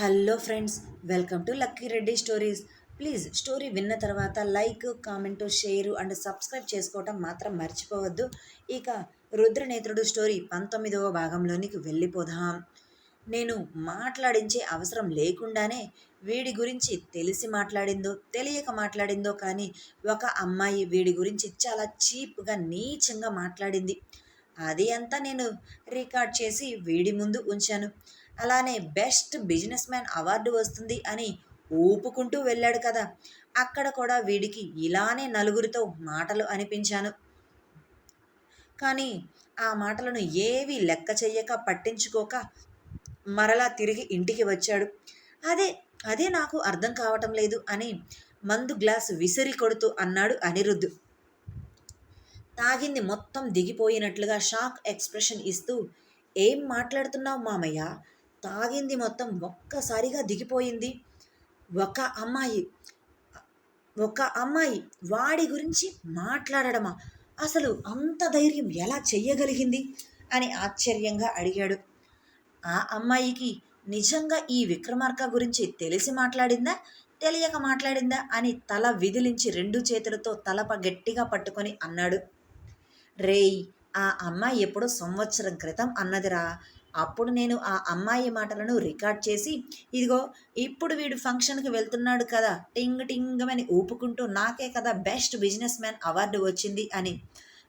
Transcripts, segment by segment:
Hello friends welcome to Lucky Reddy stories. Please story విన్న తర్వాత like comment share and subscribe చేసుకోవటం మాత్రం మర్చిపోవద్దు. ఇక రుద్రనేత్రుడు స్టోరీ పంతొమ్మిదవ భాగంలోనికి వెళ్ళిపోదాం. నేను మాట్లాడించే అవసరం లేకుండానే వీడి గురించి తెలిసి మాట్లాడిందో తెలియక మాట్లాడిందో కానీ ఒక అమ్మాయి వీడి గురించి చాలా చీప్గా నీచంగా మాట్లాడింది. అది అంతా నేను రికార్డ్ చేసి వీడి ముందు ఉంచాను. అలానే బెస్ట్ బిజినెస్ మ్యాన్ అవార్డు వస్తుంది అని ఊపుకుంటూ వెళ్ళాడు కదా. అక్కడ కూడా వీడికి ఇలానే నలుగురితో మాటలు అనిపించాను. కానీ ఆ మాటలను ఏవి లెక్క చెయ్యక పట్టించుకోక మరలా తిరిగి ఇంటికి వచ్చాడు. అదే అదే నాకు అర్థం కావటం లేదు అని మందు గ్లాస్ విసిరి కొడుతూ అన్నాడు అనిరుద్ధ్. తాగింది మొత్తం దిగిపోయినట్లుగా షాక్ ఎక్స్ప్రెషన్ ఇస్తూ ఏం మాట్లాడుతున్నావు మామయ్య? తాగింది మొత్తం ఒక్కసారిగా దిగిపోయింది. ఒక అమ్మాయి ఒక అమ్మాయి వాడి గురించి మాట్లాడడమా? అసలు అంత ధైర్యం ఎలా చెయ్యగలిగింది? అని ఆశ్చర్యంగా అడిగాడు. ఆ అమ్మాయికి నిజంగా ఈ విక్రమార్క గురించి తెలిసి మాట్లాడిందా? తెలియక మాట్లాడిందా? అని తల విదిలించి రెండు చేతులతో తలప గట్టిగా పట్టుకొని అన్నాడు. రేయ్ ఆ అమ్మాయి ఎప్పుడో సంవత్సరం క్రితం అన్నదిరా. అప్పుడు నేను ఆ అమ్మాయి మాటలను రికార్డ్ చేసి ఇదిగో ఇప్పుడు వీడు ఫంక్షన్కి వెళ్తున్నాడు కదా టింగ్ టింగమని ఊపుకుంటూ నాకే కదా బెస్ట్ బిజినెస్ మ్యాన్ అవార్డు వచ్చింది అని.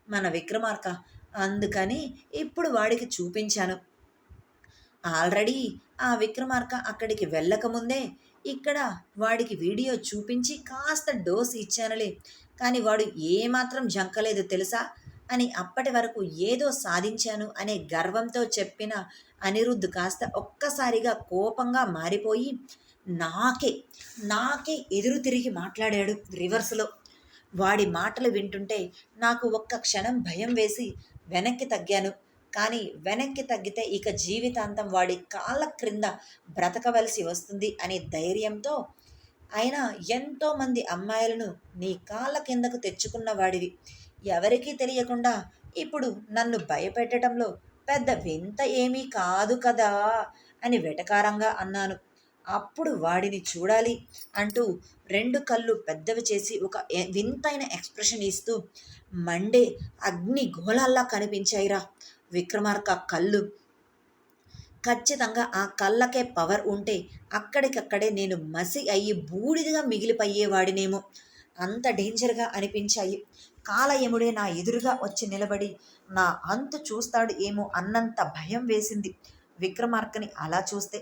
మన విక్రమార్క అందుకని ఇప్పుడు వాడికి చూపించాను. ఆల్రెడీ ఆ విక్రమార్క అక్కడికి వెళ్ళకముందే ఇక్కడ వాడికి వీడియో చూపించి కాస్త డోస్ ఇచ్చానులే. కానీ వాడు ఏమాత్రం జంకలేదు తెలుసా? అని అప్పటి వరకు ఏదో సాధించాను అనే గర్వంతో చెప్పిన అనిరుద్ధ్ కాస్త ఒక్కసారిగా కోపంగా మారిపోయి నాకే నాకే ఎదురు తిరిగి మాట్లాడాడు రివర్స్లో. వాడి మాటలు వింటుంటే నాకు ఒక్క క్షణం భయం వేసి వెనక్కి తగ్గాను. కానీ వెనక్కి తగ్గితే ఇక జీవితాంతం వాడి కాళ్ళ క్రింద బ్రతకవలసి వస్తుంది అనే ధైర్యంతో అయినా ఎంతోమంది అమ్మాయిలను నీ కాళ్ళ కిందకు తెచ్చుకున్న వాడివి. ఎవరికీ తెలియకుండా ఇప్పుడు నన్ను భయపెట్టడంలో పెద్ద వింత ఏమీ కాదు కదా అని వెటకారంగా అన్నాను. అప్పుడు వాడిని చూడాలి అంటూ రెండు కళ్ళు పెద్దవి చేసి ఒక వింతైన ఎక్స్ప్రెషన్ ఇస్తూ మండే అగ్ని గోళాల్లా కనిపించాయిరా విక్రమార్క కళ్ళు. ఖచ్చితంగా ఆ కళ్ళకే పవర్ ఉంటే అక్కడికక్కడే నేను మసి అయ్యి బూడిదగా మిగిలిపోయేవాడినేమో అంత డేంజర్గా అనిపించాయి. కాలయముడే నా ఎదురుగా వచ్చి నిలబడి నా అంతు చూస్తాడు ఏమో అన్నంత భయం వేసింది. విక్రమార్కని అలా చూస్తే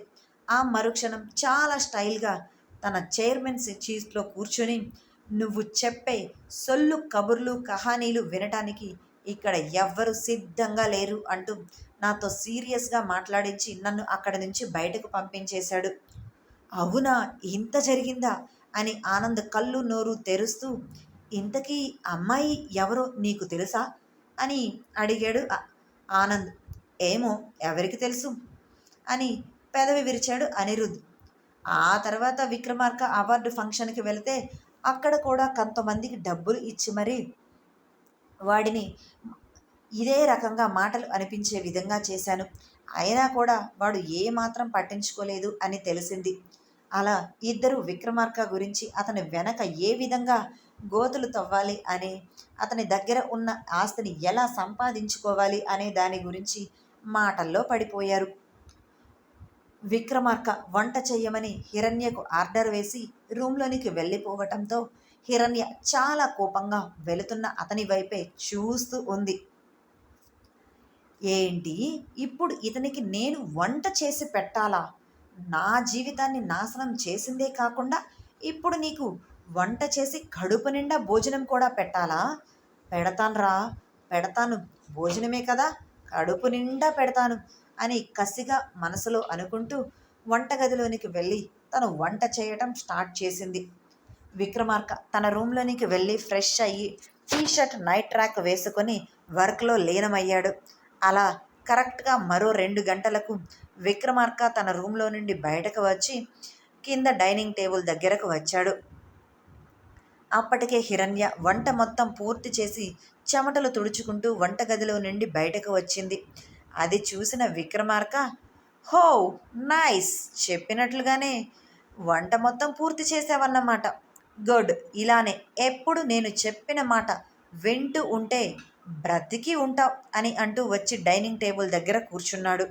ఆ మరుక్షణం చాలా స్టైల్గా తన చైర్మన్ చీజ్లో కూర్చొని నువ్వు చెప్పే సొల్లు కబుర్లు కహానీలు వినటానికి ఇక్కడ ఎవ్వరు సిద్ధంగా లేరు అంటూ నాతో సీరియస్గా మాట్లాడించి నన్ను అక్కడి నుంచి బయటకు పంపించేశాడు. అవునా? ఇంత జరిగిందా? అని ఆనంద్ కళ్ళు నోరు తెరుస్తూ ఇంతకీ అమ్మాయి ఎవరో నీకు తెలుసా? అని అడిగాడు ఆనంద్. ఏమో ఎవరికి తెలుసు? అని పెదవి విరిచాడు అనిరుద్. ఆ తర్వాత విక్రమార్క అవార్డు ఫంక్షన్కి వెళితే అక్కడ కూడా కొంతమందికి డబ్బులు ఇచ్చి మరీ వాడిని ఇదే రకంగా మాటలు అనిపించే విధంగా చేశాను. అయినా కూడా వాడు ఏమాత్రం పట్టించుకోలేదు అని తెలిసింది. అలా ఇద్దరు విక్రమార్క గురించి అతని వెనక ఏ విధంగా గోతులు తవ్వాలి అని అతని దగ్గర ఉన్న ఆస్తిని ఎలా సంపాదించుకోవాలి అనే దాని గురించి మాటల్లో పడిపోయారు. విక్రమార్క వంట చెయ్యమని హిరణ్యకు ఆర్డర్ వేసి రూమ్లోనికి వెళ్ళిపోవటంతో హిరణ్య చాలా కోపంగా వెళుతున్న అతని వైపే చూస్తూ ఉంది. ఏంటి? ఇప్పుడు ఇతనికి నేను వంట చేసి పెట్టాలా? నా జీవితాన్ని నాశనం చేసిందే కాకుండా ఇప్పుడు నీకు వంట చేసి కడుపు నిండా భోజనం కూడా పెట్టాలా? పెడతానురా. పెడతాను. భోజనమే కదా. కడుపు నిండా పెడతాను అని కసిగా మనసులో అనుకుంటూ వంటగదిలోనికి వెళ్ళి తను వంట చేయటం స్టార్ట్ చేసింది. విక్రమార్క తన రూమ్లోనికి వెళ్ళి ఫ్రెష్ అయ్యి టీ షర్ట్ నైట్ ట్రాక్ వేసుకొని వర్క్లో లీనమయ్యాడు. అలా కరెక్ట్గా మరో రెండు గంటలకు విక్రమార్క తన రూమ్లో నుండి బయటకు వచ్చి కింద డైనింగ్ టేబుల్ దగ్గరకు వచ్చాడు. అప్పటికే హిరణ్య వంట మొత్తం పూర్తి చేసి చెమటలు తుడుచుకుంటూ వంటగదిలో నుండి బయటకు వచ్చింది. అది చూసిన విక్రమార్క హో నైస్ చెప్పినట్లుగానే వంట మొత్తం పూర్తి చేసావన్నమాట గుడ్ ఇలానే ఎప్పుడు నేను చెప్పిన మాట వింటూ ఉంటే బ్రతికి ఉంటావు అని అంటూ వచ్చి డైనింగ్ టేబుల్ దగ్గర కూర్చున్నాడు.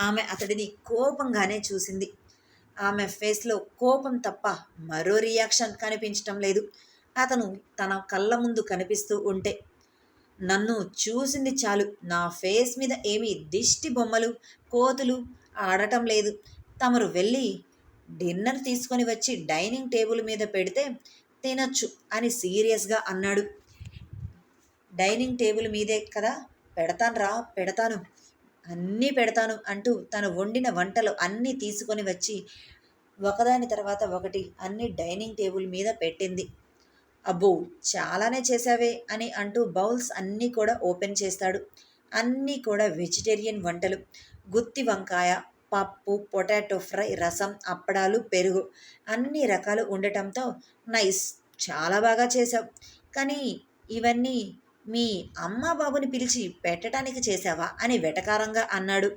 ఆమె అతడిని కోపంగానే చూసింది. ఆమె ఫేస్లో కోపం తప్ప మరో రియాక్షన్ కనిపించటం లేదు. అతను తన కళ్ళ ముందు కనిపిస్తూ ఉంటే నన్ను చూసింది చాలు. నా ఫేస్ మీద ఏమీ దిష్టి బొమ్మలు కోతులు ఆడటం లేదు. తమరు వెళ్ళి డిన్నర్ తీసుకొని వచ్చి డైనింగ్ టేబుల్ మీద పెడితే తినొచ్చు అని సీరియస్గా అన్నాడు. డైనింగ్ టేబుల్ మీదే కదా? పెడతాను రా పెడతాను. అన్నీ పెడతాను అంటూ తను వండిన వంటలు అన్నీ తీసుకొని వచ్చి ఒకదాని తర్వాత ఒకటి అన్ని డైనింగ్ టేబుల్ మీద పెట్టింది. అబ్బో చాలానే చేశావే అని అంటూ బౌల్స్ అన్నీ కూడా ఓపెన్ చేస్తాడు. అన్నీ కూడా వెజిటేరియన్ వంటలు. గుత్తి వంకాయ పప్పు పొటాటో ఫ్రై రసం అప్పడాలు పెరుగు అన్ని రకాలు ఉండటంతో నైస్ చాలా బాగా చేసావు కానీ ఇవన్నీ మీ అమ్మ బాబుని పిలిచి పెట్టడానికి చేశావా? అని వెటకారంగా అన్నాడు.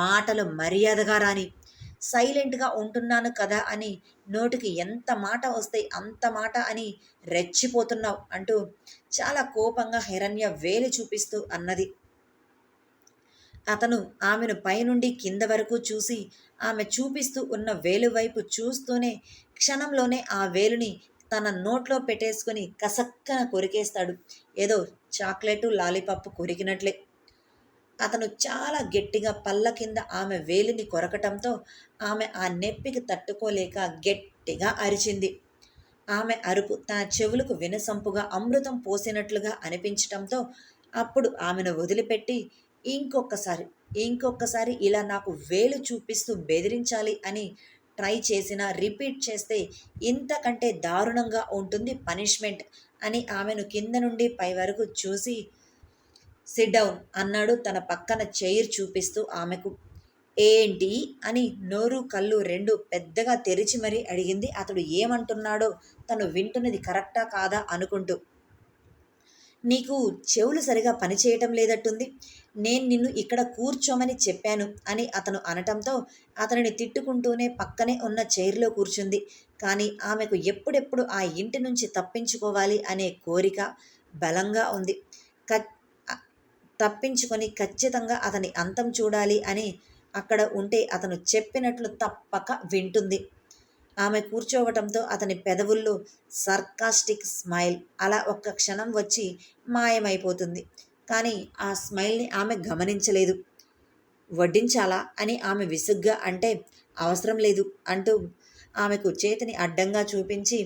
మాటలు మర్యాదగా రాని సైలెంట్గా ఉంటున్నాను కదా అని నోటికి ఎంత మాట వస్తే అంత మాట అని రెచ్చిపోతున్నావు అంటూ చాలా కోపంగా హిరణ్య వేలు చూపిస్తూ అన్నది. అతను ఆమెను పైనుండి కింద వరకు చూసి ఆమె చూపిస్తూ ఉన్న వేలు వైపు చూస్తూనే క్షణంలోనే ఆ వేలుని తన నోట్లో పెట్టేసుకుని కసక్కన కొరికేస్తాడు. ఏదో చాక్లెట్ లాలీపాప్ కొరికినట్లే. అతను చాలా గట్టిగా పళ్ళ కింద ఆమె వేలిని కొరకటంతో ఆమె ఆ నెప్పికి తట్టుకోలేక గట్టిగా అరిచింది. ఆమె అరుపు తన చెవులకు వినసంపుగా అమృతం పోసినట్లుగా అనిపించటంతో అప్పుడు ఆమెను వదిలిపెట్టి ఇంకొకసారి ఇంకొకసారి ఇలా నాకు వేలు చూపిస్తూ బెదిరించాలి అని ట్రై చేసినా రిపీట్ చేస్తే ఇంతకంటే దారుణంగా ఉంటుంది పనిష్మెంట్ అని ఆమెను కింద నుండి పై వరకు చూసి సిడ్డౌన్ అన్నాడు తన పక్కన చైర్ చూపిస్తూ ఆమెకు. ఏంటి? అని నోరు కళ్ళు రెండు పెద్దగా తెరిచి మరీ అడిగింది. అతడు ఏమంటున్నాడో తను వింటున్నది కరెక్టా కాదా అనుకుంటూ నీకు చెవులు సరిగా పనిచేయటం లేదట్టుంది. నేను నిన్ను ఇక్కడ కూర్చోమని చెప్పాను అని అతను అనటంతో అతనిని తిట్టుకుంటూనే పక్కనే ఉన్న చైర్లో కూర్చుంది. కానీ ఆమెకు ఎప్పుడెప్పుడు ఆ ఇంటి నుంచి తప్పించుకోవాలి అనే కోరిక బలంగా ఉంది. తప్పించుకొని ఖచ్చితంగా అతని అంతం చూడాలి అని అక్కడ ఉంటే అతను చెప్పినట్లు తప్పక వింటుంది. ఆమె కూర్చోవటంతో అతని పెదవుల్లో సర్కాస్టిక్ స్మైల్. అలా ఒక్క క్షణం వచ్చి మాయమైపోతుంది. కానీ ఆ స్మైల్ని ఆమె గమనించలేదు. వడ్డించాలా అని ఆమె విసుగ్గా అంటే అవసరం లేదు అంటూ ఆమెకు చేతిని అడ్డంగా చూపించి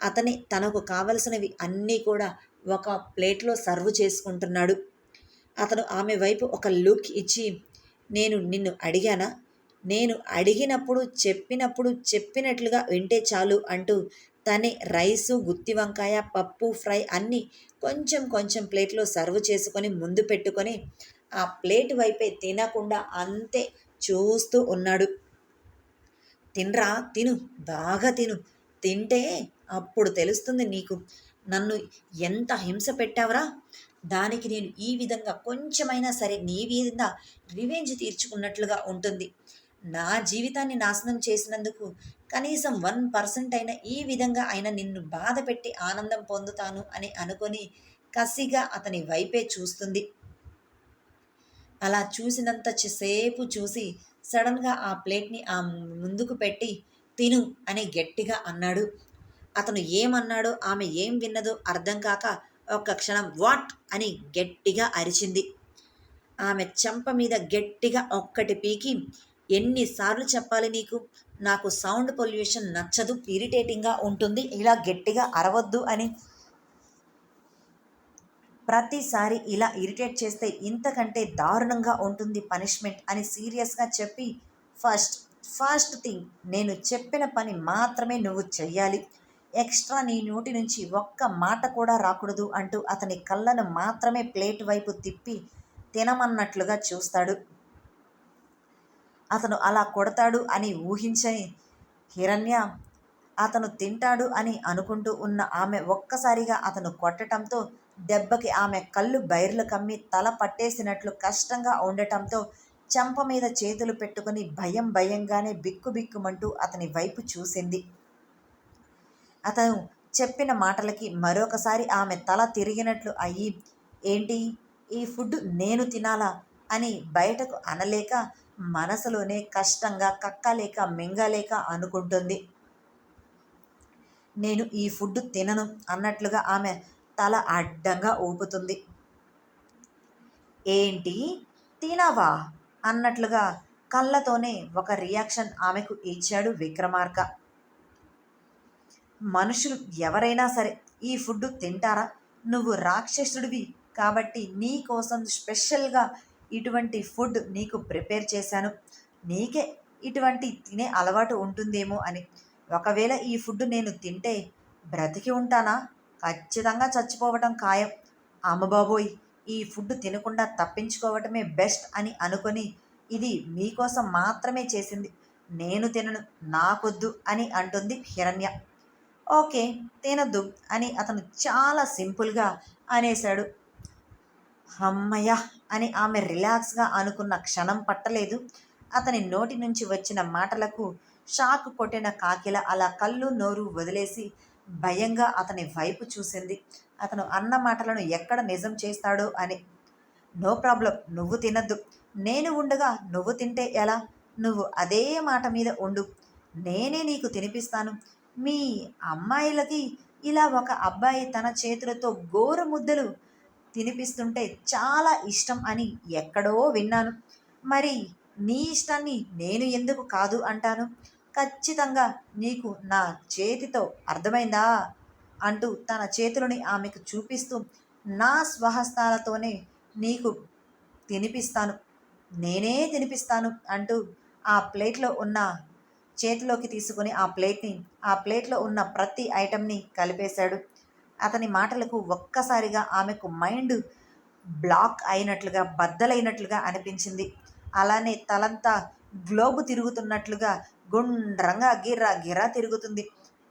అతని తనకు కావలసినవి అన్నీ కూడా ఒక ప్లేట్లో సర్వ్ చేసుకుంటున్నాడు. అతను ఆమె వైపు ఒక లుక్ ఇచ్చి నేను నిన్ను అడిగానా? నేను అడిగినప్పుడు చెప్పినప్పుడు చెప్పినట్లుగా వింటే చాలు అంటూ తనే రైసు గుత్తి వంకాయ పప్పు ఫ్రై అన్నీ కొంచెం కొంచెం ప్లేట్లో సర్వ్ చేసుకొని ముందు పెట్టుకొని ఆ ప్లేట్ వైపే తినకుండా అంతే చూస్తూ ఉన్నాడు. తినరా తిను బాగా తిను. తింటే అప్పుడు తెలుస్తుంది నీకు. నన్ను ఎంత హింస పెట్టావరా? దానికి నేను ఈ విధంగా కొంచెమైనా సరే నీ మీద రివెంజ్ తీర్చుకున్నట్లుగా ఉంటుంది. నా జీవితాన్ని నాశనం చేసినందుకు కనీసం వన్ పర్సెంట్ అయినా ఈ విధంగా ఆయన నిన్ను బాధ పెట్టి ఆనందం పొందుతాను అని అనుకొని కసిగా అతని వైపే చూస్తుంది. అలా చూసినంత సేపు చూసి సడన్గా ఆ ప్లేట్ని ఆ ముందుకు పెట్టి తిను అని గట్టిగా అన్నాడు. అతను ఏమన్నాడో ఆమె ఏం విన్నదో అర్థం కాక ఒక్క క్షణం వాట్ అని గట్టిగా అరిచింది. ఆమె చెంప మీద గట్టిగా ఒక్కటి పీకి ఎన్నిసార్లు చెప్పాలి నీకు? నాకు సౌండ్ పొల్యూషన్ నచ్చదు ఇరిటేటింగ్గా ఉంటుంది ఇలా గట్టిగా అరవద్దు అని. ప్రతిసారి ఇలా ఇరిటేట్ చేస్తే ఇంతకంటే దారుణంగా ఉంటుంది పనిష్మెంట్ అని సీరియస్గా చెప్పి ఫస్ట్ ఫస్ట్ థింగ్ నేను చెప్పిన పని మాత్రమే నువ్వు చెయ్యాలి. ఎక్స్ట్రా నీ నోటి నుంచి ఒక్క మాట కూడా రాకూడదు అంటూ అతని కళ్ళను మాత్రమే ప్లేట్ వైపు తిప్పి తినమన్నట్లుగా చూస్తాడు. అతను అలా కొడతాడు అని ఊహించని హిరణ్య అతను తింటాడు అని అనుకుంటూ ఉన్న ఆమె ఒక్కసారిగా అతను కొట్టడంతో దెబ్బకి ఆమె కళ్ళు బైర్లు కమ్మి తల పట్టేసినట్లు కష్టంగా ఉండటంతో చెంప మీద చేతులు పెట్టుకుని భయం భయంగానే బిక్కుబిక్కుమంటూ అతని వైపు చూసింది. అతను చెప్పిన మాటలకి మరొకసారి ఆమె తల తిరిగినట్లు అయ్యి ఏంటి? ఈ ఫుడ్ నేను తినాలా? అని బయటకు అనలేక మనసులోనే కష్టంగా కక్కలేక మింగలేక అనుకుంటుంది. నేను ఈ ఫుడ్ తినను అన్నట్లుగా ఆమె తల అడ్డంగా ఊపుతుంది. ఏంటి? తినవా? అన్నట్లుగా కళ్ళతోనే ఒక రియాక్షన్ ఆమెకు ఇచ్చాడు విక్రమార్క. మనుషులు ఎవరైనా సరే ఈ ఫుడ్ తింటారా? నువ్వు రాక్షసుడివి కాబట్టి నీ కోసం స్పెషల్గా ఇటువంటి ఫుడ్ నీకు ప్రిపేర్ చేశాను. నీకే ఇటువంటి తినే అలవాటు ఉంటుందేమో అని. ఒకవేళ ఈ ఫుడ్ నేను తింటే బ్రతికి ఉంటానా? ఖచ్చితంగా చచ్చిపోవటం ఖాయం. అమ్మబాబోయ్ ఈ ఫుడ్ తినకుండా తప్పించుకోవటమే బెస్ట్ అని అనుకొని ఇది మీకోసం మాత్రమే చేసింది. నేను తినను నాకొద్దు అని అంటుంది హిరణ్య. ఓకే తినద్దు అని అతను చాలా సింపుల్గా అనేశాడు. అమ్మయ్య అని ఆమె రిలాక్స్గా అనుకున్న క్షణం పట్టలేదు. అతని నోటి నుంచి వచ్చిన మాటలకు షాక్ కొట్టిన కాకిల అలా కళ్ళు నోరు వదిలేసి భయంగా అతని వైపు చూసింది. అతను అన్న మాటలను ఎక్కడ నిజం చేస్తాడో అని. నో ప్రాబ్లం నువ్వు తినద్దు. నేను ఉండగా నువ్వు తింటే ఎలా? నువ్వు అదే మాట మీద ఉండు. నేనే నీకు తినిపిస్తాను. మీ అమ్మాయిలకి ఇలా ఒక అబ్బాయి తన చేతులతో గోరు ముద్దలు తినిపిస్తుంటే చాలా ఇష్టం అని ఎక్కడో విన్నాను. మరి నీ ఇష్టాన్ని నేను ఎందుకు కాదు అంటాను? ఖచ్చితంగా నీకు నా చేతితో అర్థమైందా? అంటూ తన చేతులని ఆమెకు చూపిస్తూ నా స్వహస్తాలతోనే నీకు తినిపిస్తాను. నేనే తినిపిస్తాను అంటూ ఆ ప్లేట్లో ఉన్న చేతిలోకి తీసుకుని ఆ ప్లేట్ని ఆ ప్లేట్లో ఉన్న ప్రతి ఐటెంని కలిపేశాడు. అతని మాటలకు ఒక్కసారిగా ఆమెకు మైండ్ బ్లాక్ అయినట్లుగా బద్దలైనట్లుగా అనిపించింది. అలానే తలంతా గ్లోబు తిరుగుతున్నట్లుగా గుండ్రంగా గిర్రా గిర్రా తిరుగుతుంది.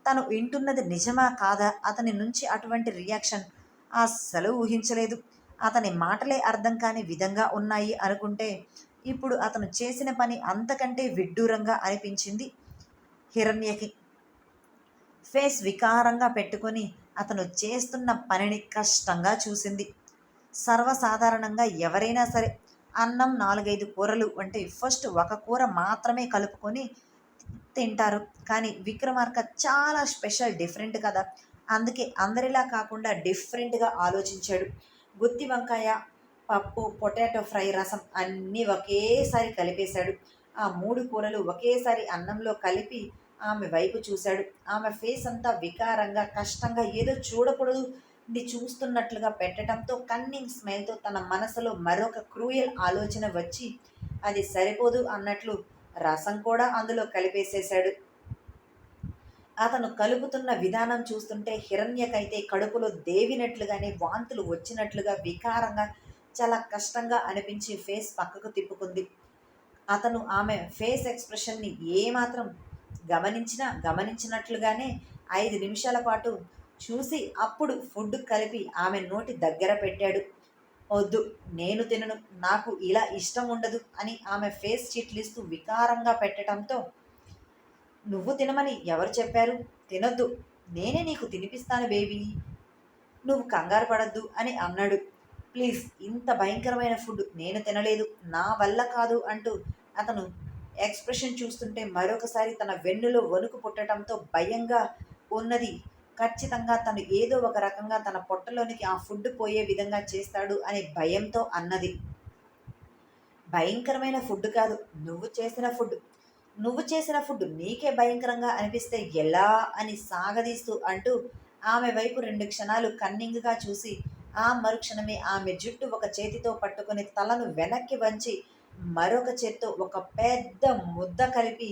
తను వింటున్నది నిజమా కాదా? అతని నుంచి అటువంటి రియాక్షన్ అస్సలు ఊహించలేదు. అతని మాటలే అర్థం కాని విధంగా ఉన్నాయి అనుకుంటే ఇప్పుడు అతను చేసిన పని అంతకంటే విడ్డూరంగా అనిపించింది హిరణ్యకి. ఫేస్ వికారంగా పెట్టుకొని అతను చేస్తున్న పనిని కష్టంగా చూసింది. సర్వసాధారణంగా ఎవరైనా సరే అన్నం నాలుగైదు కూరలు అంటే ఫస్ట్ ఒక కూర మాత్రమే కలుపుకొని తింటారు. కానీ విక్రమార్క చాలా స్పెషల్ డిఫరెంట్ కదా. అందుకే అందరిలా కాకుండా డిఫరెంట్గా ఆలోచించాడు. గుత్తి వంకాయ పప్పు పొటాటో ఫ్రై రసం అన్నీ ఒకేసారి కలిపేశాడు. ఆ మూడు కూరలు ఒకేసారి అన్నంలో కలిపి ఆమె వైపు చూశాడు. ఆమె ఫేస్ అంతా వికారంగా కష్టంగా ఏదో చూడకూడదు చూస్తున్నట్లుగా పెట్టడంతో కన్నింగ్ స్మైల్తో తన మనసులో మరొక క్రూయల్ ఆలోచన వచ్చి అది సరిపోదు అన్నట్లు రసం కూడా అందులో కలిపేసేశాడు. అతను కలుపుతున్న విధానం చూస్తుంటే హిరణ్యకైతే కడుపులో దేవినట్లుగానే వాంతులు వచ్చినట్లుగా వికారంగా చాలా కష్టంగా అనిపించి ఫేస్ పక్కకు తిప్పుకుంది. అతను ఆమె ఫేస్ ఎక్స్ప్రెషన్ని ఏమాత్రం గమనించిన గమనించినట్లుగానే ఐదు నిమిషాల పాటు చూసి అప్పుడు ఫుడ్ కలిపి ఆమె నోటి దగ్గర పెట్టాడు. వద్దు నేను తినను. నాకు ఇలా ఇష్టం ఉండదు అని ఆమె ఫేస్ చిట్లిస్తూ వికారంగా పెట్టడంతో నువ్వు తినమని ఎవరు చెప్పారు? తినొద్దు. నేనే నీకు తినిపిస్తాను బేబీ. నువ్వు కంగారు పడద్దు అని అన్నాడు. ప్లీజ్ ఇంత భయంకరమైన ఫుడ్ నేను తినలేదు. నా వల్ల కాదు అంటూ అతను ఎక్స్ప్రెషన్ చూస్తుంటే మరొకసారి తన వెన్నులో వణుకు పుట్టడంతో భయంగా ఉన్నది. ఖచ్చితంగా తను ఏదో ఒక రకంగా తన పొట్టలోనికి ఆ ఫుడ్ పోయే విధంగా చేస్తాడు అనే భయంతో అన్నది. భయంకరమైన ఫుడ్ కాదు నువ్వు చేసిన ఫుడ్. నువ్వు చేసిన ఫుడ్ నీకే భయంకరంగా అనిపిస్తే ఎలా అని సాగదీస్తూ అంటూ ఆమె వైపు రెండు క్షణాలు కన్నింగ్గా చూసి ఆ మరుక్షణమే ఆమె జుట్టు ఒక చేతితో పట్టుకుని తలను వెనక్కి వంచి మరొక చేత్తో ఒక పెద్ద ముద్ద కలిపి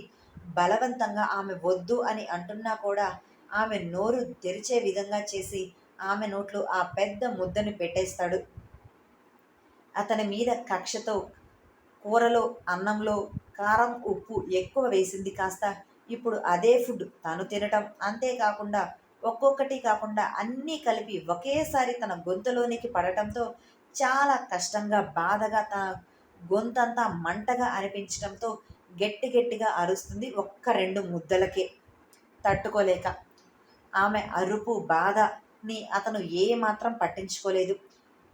బలవంతంగా ఆమె వద్దు అని అంటున్నా కూడా ఆమె నోరు తెరిచే విధంగా చేసి ఆమె నోట్లో ఆ పెద్ద ముద్దని పెట్టేస్తాడు. అతని మీద కక్షతో కూరలో అన్నంలో కారం ఉప్పు ఎక్కువ వేసింది కాస్త ఇప్పుడు అదే ఫుడ్ తను తినటం. అంతేకాకుండా ఒక్కొక్కటి కాకుండా అన్నీ కలిపి ఒకేసారి తన గొంతులోనికి పడటంతో చాలా కష్టంగా బాధగా తా గొంతంతా మంటగా అనిపించడంతో గట్టి గట్టిగా అరుస్తుంది ఒక్క రెండు ముద్దలకే. తట్టుకోలేక ఆమె అరుపు బాధని అతను ఏ మాత్రం పట్టించుకోలేదు.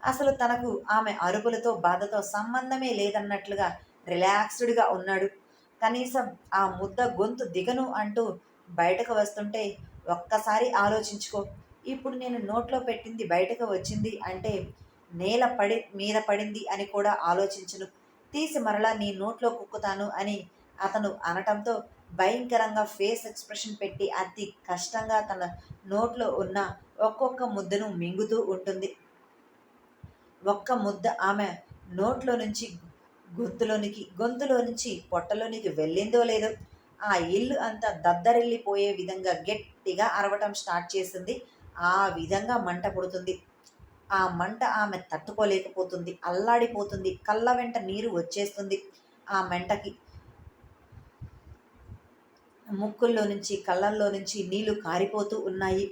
అసలు తనకు ఆమె అరుపులతో బాధతో సంబంధమే లేదన్నట్లుగా రిలాక్స్డ్గా ఉన్నాడు. కనీసం ఆ ముద్ద గొంతు దిగను అంటూ బయటకు వస్తుంటే ఒక్కసారి ఆలోచించుకో ఇప్పుడు నేను నోట్లో పెట్టింది బయటకు వచ్చింది అంటే నేల పడి మీద పడింది అని కూడా ఆలోచించను. తీసి మరలా నీ నోట్లో కుక్కుతాను అని అతను అనటంతో భయంకరంగా ఫేస్ ఎక్స్ప్రెషన్ పెట్టి అతి కష్టంగా తన నోట్లో ఉన్న ఒక్కొక్క ముద్దను మింగుతూ ఉంటుంది. ఒక్క ముద్ద ఆమె నోట్లో నుంచి గొంతులోనికి గొంతులో నుంచి పొట్టలోనికి వెళ్ళిందో లేదో ఆ ఇల్లు అంతా దద్దరిల్లిపోయే విధంగా గట్టిగా అరవటం స్టార్ట్ చేసింది. ఆ విధంగా మంట పుడుతుంది. ఆ మంట ఆమె తట్టుకోలేకపోతుంది అల్లాడిపోతుంది కళ్ళ వెంట నీరు వచ్చేస్తుంది ఆ మంటకి. ముక్కుల్లో నుంచి కళ్ళల్లో నుంచి నీళ్ళు కారిపోతూ ఉన్నాయి.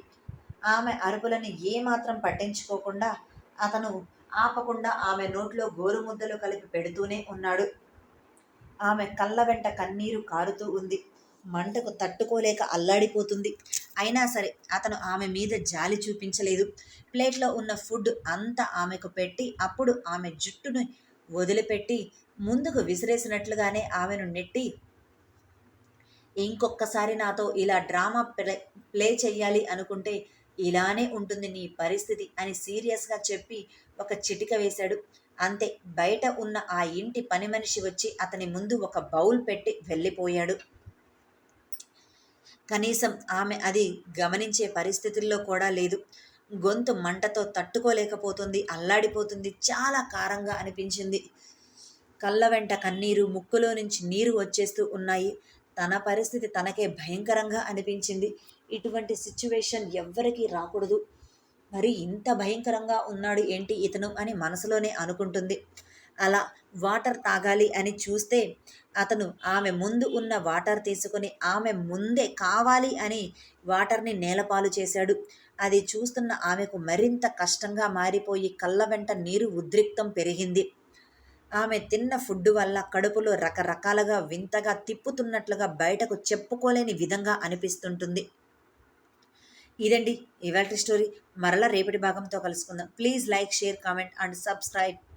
ఆమె అరుపులని ఏమాత్రం పట్టించుకోకుండా అతను ఆపకుండా ఆమె నోట్లో గోరుముద్దలు కలిపి పెడుతూనే ఉన్నాడు. ఆమె కళ్ళ వెంట కన్నీరు కారుతూ ఉంది. మంటకు తట్టుకోలేక అల్లాడిపోతుంది. అయినా సరే అతను ఆమె మీద జాలి చూపించలేదు. ప్లేట్లో ఉన్న ఫుడ్ అంతా ఆమెకు పెట్టి అప్పుడు ఆమె జుట్టును వదిలిపెట్టి ముందుకు విసిరేసినట్లుగానే ఆమెను నెట్టి ఇంకొకసారి నాతో ఇలా డ్రామా ప్లే ప్లే చెయ్యాలి అనుకుంటే ఇలానే ఉంటుంది నీ పరిస్థితి అని సీరియస్గా చెప్పి ఒక చిటిక వేశాడు. అంతే బయట ఉన్న ఆ ఇంటి పని మనిషి వచ్చి అతని ముందు ఒక బౌల్ పెట్టి వెళ్ళిపోయాడు. కనీసం ఆమె అది గమనించే పరిస్థితుల్లో కూడా లేదు. గొంతు మంటతో తట్టుకోలేకపోతుంది అల్లాడిపోతుంది చాలా కారంగా అనిపించింది. కళ్ళ వెంట కన్నీరు ముక్కులో నుంచి నీరు వచ్చేస్తూ ఉన్నాయి. తన పరిస్థితి తనకే భయంకరంగా అనిపించింది. ఇటువంటి సిచ్యువేషన్ ఎవ్వరికీ రాకూడదు. మరి ఇంత భయంకరంగా ఉన్నాడు ఏంటి ఇతను అని మనసులోనే అనుకుంటుంది. అలా వాటర్ తాగాలి అని చూస్తే అతను ఆమె ముందు ఉన్న వాటర్ తీసుకుని ఆమె ముందే కావాలి అని వాటర్ని నేలపాలు చేశాడు. అది చూస్తున్న ఆమెకు మరింత కష్టంగా మారిపోయి కళ్ళ వెంట నీరు ఉద్రిక్తం పెరిగింది. ఆమె తిన్న ఫుడ్ వల్ల కడుపులో రకరకాలుగా వింతగా తిప్పుతున్నట్లుగా బయటకు చెప్పుకోలేని విధంగా అనిపిస్తుంటుంది. ఇదండి ఇవాల్టి స్టోరీ. మరలా రేపటి భాగంతో కలుసుకుందాం. Please like share comment and subscribe.